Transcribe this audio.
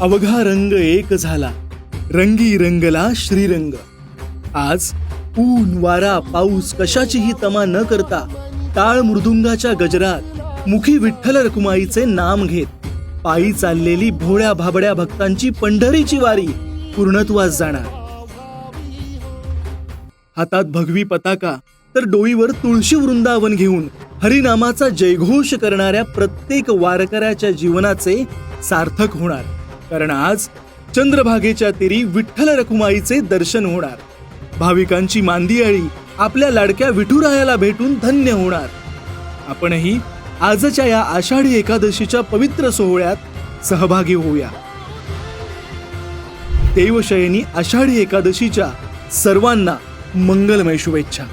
अवघा रंग एक झाला. रंगी रंगला श्रीरंग. आज ऊन वारा पाऊस कशाचीही तमा न करता टाळ मृदुंगाच्या गजरात मुखी विठ्ठल रखुमाईचे नाम घेत पायी चाललेली भोळ्या भाबड्या भक्तांची पंढरीची वारी पूर्णत्वास जाणार. हातात भगवी पताका तर डोईवर तुळशी वृंदावन घेऊन हरिनामाचा जयघोष करणाऱ्या प्रत्येक वारकऱ्याच्या जीवनाचे सार्थक होणार. कारण आज चंद्रभागेच्या तिरी विठ्ठल रखुमाईचे दर्शन होणार. भाविकांची मांदियाळी आपल्या लाडक्या विठुरायाला भेटून धन्य होणार. आपणही आजच्या या आषाढी एकादशीच्या पवित्र सोहळ्यात सहभागी होऊया. देवशयनी आषाढी एकादशीच्या सर्वांना मंगलमय शुभेच्छा.